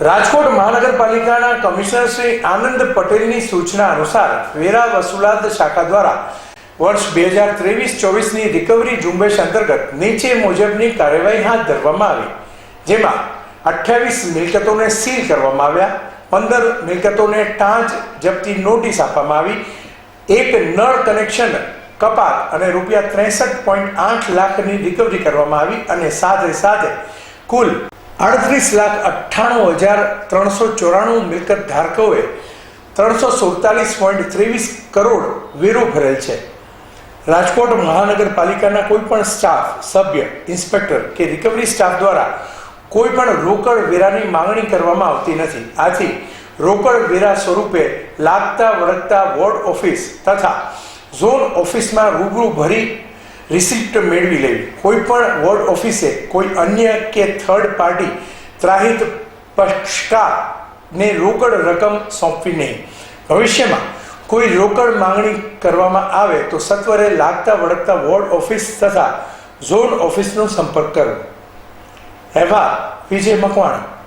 રાજકોટ મહાનગરપાલિકાના કમિશનર શ્રી આનંદ પટેલની સૂચના અનુસાર વેરા વસૂલાત શાખા દ્વારા વર્ષ બે હજાર ત્રેવીસ ચોવીસની રિકવરી ઝુંબેશ અંતર્ગત નીચે મુજબની કાર્યવાહી હાથ ધરવામાં આવી. જેમાં અઠ્યાવીસ મિલકતોને સીલ કરવામાં આવ્યા, પંદર મિલકતોને ટાંચ જપ્તી નોટિસ આપવામાં આવી, એક નળ કનેક્શન કપાત અને રૂપિયા ત્રેસઠ પોઈન્ટ આઠ લાખની રિકવરી કરવામાં આવી અને સાથે સાથે કુલ આડત્રીસ લાખ અઠ્ઠાણું હજાર ત્રણસો ચોરાણું મિલકત ધારકોએ ત્રણસો સુડતાલીસ પોઈન્ટ ત્રેવીસ કરોડ વેરો ભરેલ છે. રાજકોટ મહાનગરપાલિકાના કોઈ પણ સ્ટાફ, સભ્ય, ઇન્સ્પેક્ટર કે રિકવરી સ્ટાફ દ્વારા કોઈ પણ રોકડ વેરાની માંગણી કરવામાં આવતી નથી. આથી રોકડ વેરા સ્વરૂપે લાગતા વળગતા વોર્ડ ઓફિસ તથા ઝોન ઓફિસમાં રૂબરૂ ભરી રિસિપ્ટ મેળવી લેવી. કોઈ પણ વોર્ડ ઓફિસે કોઈ અન્ય કે થર્ડ પાર્ટી ત્રાહિત પક્ષકારને રોકડ રકમ સોંપવી નહીં. ભવિષ્યમાં કોઈ રોકડ માંગણી કરવામાં આવે તો સત્વરે લાગતા વળગતા વોર્ડ ઓફિસ તથા ઝોન ઓફિસનો સંપર્ક કરવો. અહેવાલ વિજય મકવાણા.